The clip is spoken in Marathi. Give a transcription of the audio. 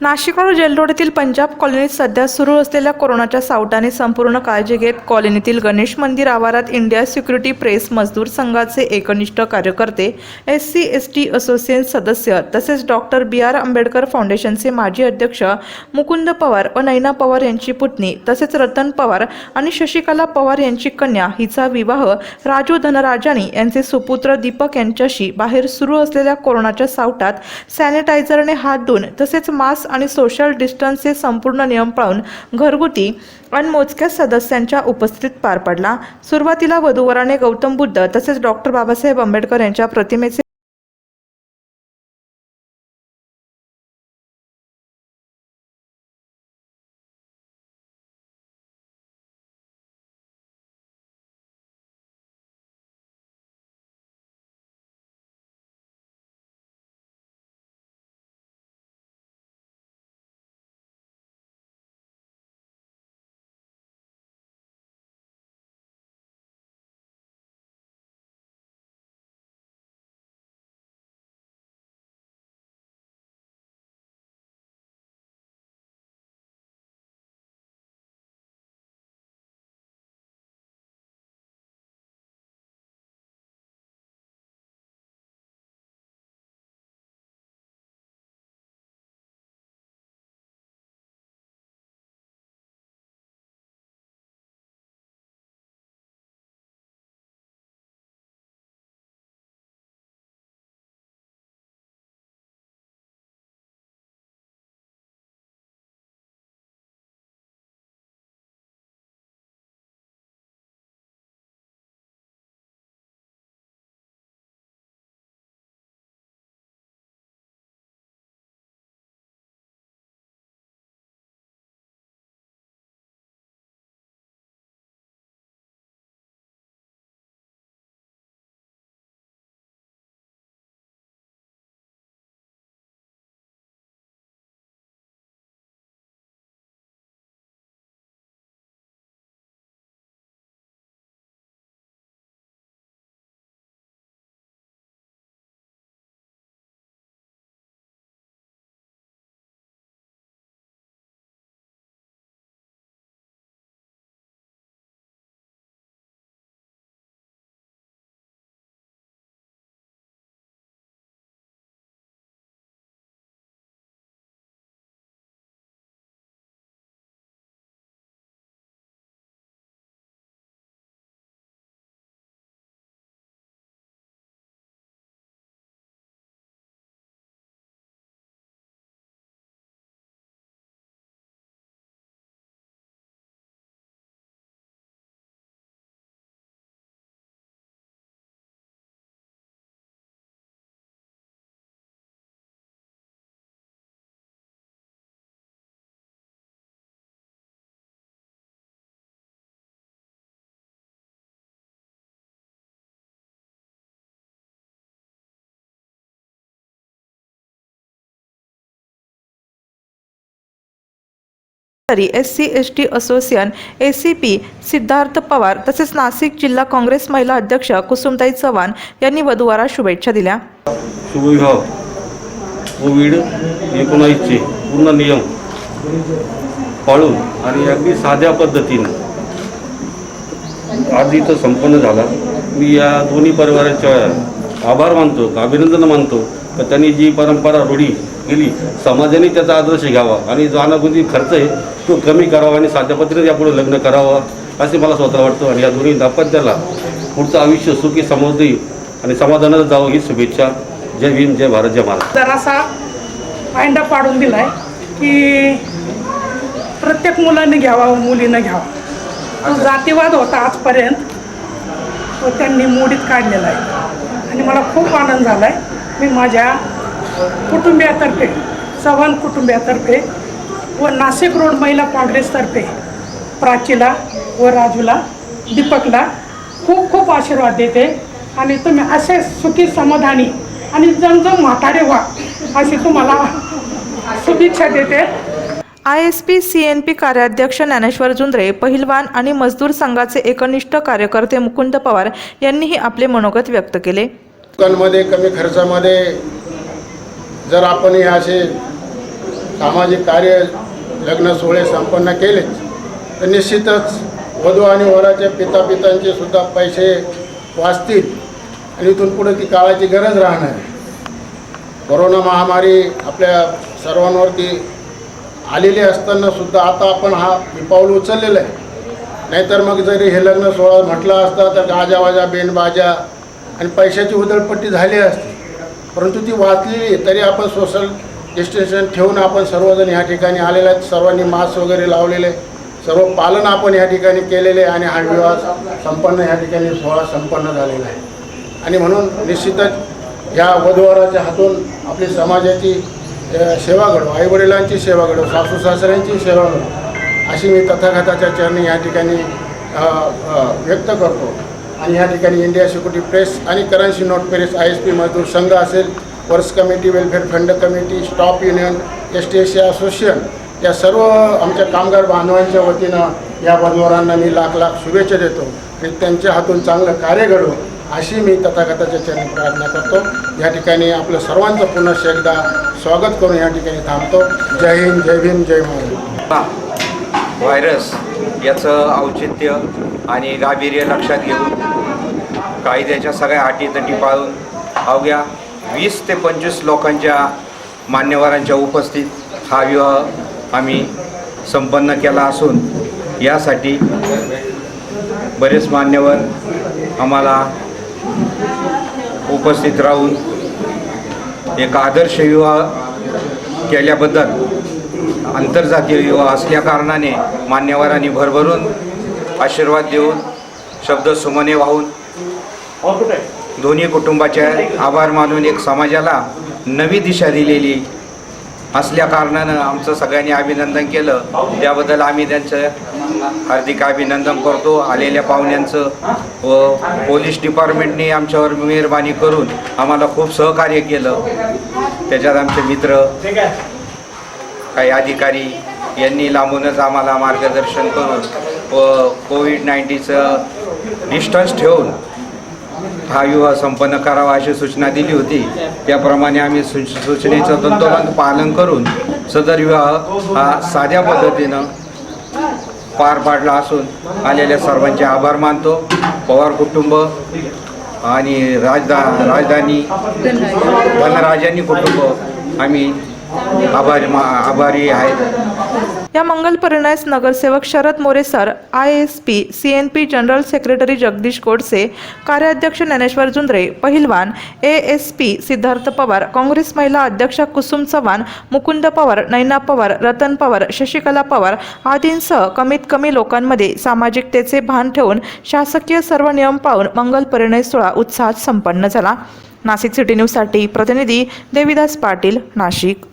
नाशिक रोड जेलरोड पंजाब कॉलनीत सध्या सुरू असलेल्या कोरोनाच्या सावटाने संपूर्ण काळजी घेत कॉलनीतील गणेश मंदिर आवारात इंडिया सिक्युरिटी प्रेस मजदूर संघाचे एकनिष्ठ कार्यकर्ते S C S T association सदस्य तसेच डॉक्टर बी आर आंबेडकर फाउंडेशनचे माजी अध्यक्ष मुकुंद पवार व नैना पवार यांची पुतणी तसेच रतन पवार आणि शशिकला पवार यांची कन्या हिचा विवाह राजू धनराजानी यांचे सुपुत्र दीपक यांच्याशी बाहेर सुरू असलेल्या कोरोनाच्या सावटात सॅनिटायझरने हात धुवून तसेच मास्क आणि सोशल डिस्टन्सचे संपूर्ण नियम पाळून घरगुती आणि मोजक्या सदस्यांच्या उपस्थितीत पार पडला. सुरुवातीला वधूवराने गौतम बुद्ध तसेच डॉक्टर बाबासाहेब आंबेडकर यांच्या प्रतिमेचे तरी S C S T association A C P Siddharth Pawar तसेच नाशिक जिल्हा काँग्रेस महिला अध्यक्ष कुसुमताई चव्हाण यांनी वधूवरा शुभेच्छा दिल्या. कोविड एकोणावीसचे पूर्ण नियम पाळून आणि अगदी साध्या पद्धतीनं आज इथं संपन्न झाला. मी या दोन्ही परिवाराच्या आभार मानतो अभिनंदन मानतो. का त्यांनी जी परंपरा रूढी केली समाजाने त्याचा आदर्श घ्यावा आणि जो अनागुंती खर्च आहे तो कमी करावा आणि साध्या पद्धतीने यापुढे लग्न करावं असे मला स्वतः वाटतं. आणि या दोन्ही दाम्पत्याला पुढचं आयुष्य सुखी समृद्धी आणि समाधानात जावं ही शुभेच्छा. जय भीम जय भारत जय महाराज जरासा पायंडा पाडून दिलाय की प्रत्येक मुलाने घ्यावा मुलीनं घ्यावा. तो जातीवाद होता आजपर्यंत तो त्यांनी मोडीत काढलेला आहे. आणि मला खूप आनंद झाला आहे मी माझ्या कुटुंबियातर्फे चव्हाण कुटुंबियातर्फे व नाशिक रोड महिला काँग्रेसतर्फे प्राचीला व राजूला दीपकला खूप खूप आशीर्वाद देते. आणि तुम्ही असे सुखी समाधानी आणि जमजम म्हातारे व्हा अशी तुम्हाला शुभेच्छा देते. I S P C N P कार्याध्यक्ष ज्ञानेश्वर जुंद्रे पहिलवान आणि मजदूर संघाचे एकनिष्ठ कार्यकर्ते मुकुंद पवार यांनीही आपले मनोगत व्यक्त केले. लोकांमध्ये कमी खर्चामध्ये जर आपण हे असे सामाजिक कार्य लग्न सोहळे संपन्न केले तर निश्चितच वधू आणि वराच्या पितापितांचे सुद्धा पैसे वाचतील आणि इथून पुढे ती काळाची गरज राहणार आहे. कोरोना महामारी आपल्या सर्वांवरती आलेली असताना सुद्धा आता आपण हा मी पाऊल आहे. नाहीतर मग जरी हे लग्न सोहळा म्हटला असता तर गाजावाजा बेनबाजा आणि पैशाची उधळपट्टी झाली असते. परंतु ती वाचलेली तरी आपण सोशल डिस्टन्शन ठेवून आपण सर्वजण ह्या ठिकाणी आलेले आहेत सर्वांनी मास्क वगैरे लावलेले सर्व पालन आपण या ठिकाणी केलेले आहे आणि हा विवाह संपन्न या ठिकाणी सोहळा संपन्न झालेला आहे. आणि म्हणून निश्चितच या वधूवराच्या हातून आपली समाजाची सेवा घडो आईवडिलांची सेवा घडव. सासू सासऱ्यांची सेवा घडव. अशी मी तथागताच्या चरणी या ठिकाणी व्यक्त करतो. आणि या ठिकाणी इंडिया सिक्युरिटी प्रेस आणि currency note press I S P मजदूर संघ असेल works committee welfare fund committee staff union S T S association या सर्व आमच्या कामगार बांधवांच्या वतीनं या वधूवरांना मी लाख लाख शुभेच्छा देतो. आणि त्यांच्या हातून चांगलं कार्य घडो अशी मी तथागताच्या चरणी प्रार्थना करतो. या ठिकाणी आपलं सर्वांचं पुनश्च एकदा स्वागत करून या ठिकाणी थांबतो. जय हिंद जय भीम जय महाराज व्हायरस याचं औचित्य आणि गांभीर्य लक्षात घेऊन कायद्याच्या सगळ्या अटीतटी पाळून अवघ्या वीस ते पंचवीस लोकांच्या मान्यवरांच्या उपस्थित हा विवाह आम्ही संपन्न केला असून यासाठी बरेच मान्यवर आम्हाला उपस्थित राहून एक आदर्श विवाह केल्याबद्दल आंतरजातीय विवाह असल्याकारणाने मान्यवरांनी भरभरून आशीर्वाद देऊन शब्द सुमने वाहून दोन्ही कुटुंबाचे आभार मानून एक समाजाला नवी दिशा दिलेली असल्या कारणानं आमचं सगळ्यांनी अभिनंदन केलं. त्याबद्दल आम्ही त्यांचं हार्दिक अभिनंदन करतो. आलेल्या पाहुण्यांचं व पोलीस डिपार्टमेंटने आमच्यावर मेहरबानी करून आम्हाला खूप सहकार्य केलं. त्याच्यात आमचे मित्र काही अधिकारी यांनी लांबूनच आम्हाला मार्गदर्शन करून व कोविड नाईन्टीचं डिस्टन्स ठेवून हा विवाह संपन्न करावा अशी सूचना दिली होती. त्याप्रमाणे आम्ही सू सूचनेचं तंतोतंत पालन करून सदर विवाह हा साध्या पद्धतीनं पार पाडला असून आलेल्या सर्वांचे आभार मानतो. पवार कुटुंब आणि राजधा राजधानी धनराजांनी कुटुंब आम्ही आभारी आभारी आहेत. या मंगल परिणयास नगरसेवक Sharad More sir I S P C N P general secretary Jagdish Godse कार्याध्यक्ष Dnyaneshwar Jundre पहिलवान A S P Siddharth Pawar Congress महिला अध्यक्ष कुसुम चव्हाण मुकुंद पवार नैना पवार रतन पवार शशिकला पवार आदींसह कमीत कमी लोकांमध्ये सामाजिकतेचे भान ठेवून शासकीय सर्व नियम पाळून मंगल परिणय सोहळा उत्साहात संपन्न झाला. नाशिक सिटी न्यूजसाठी प्रतिनिधी देविदास पाटील नाशिक.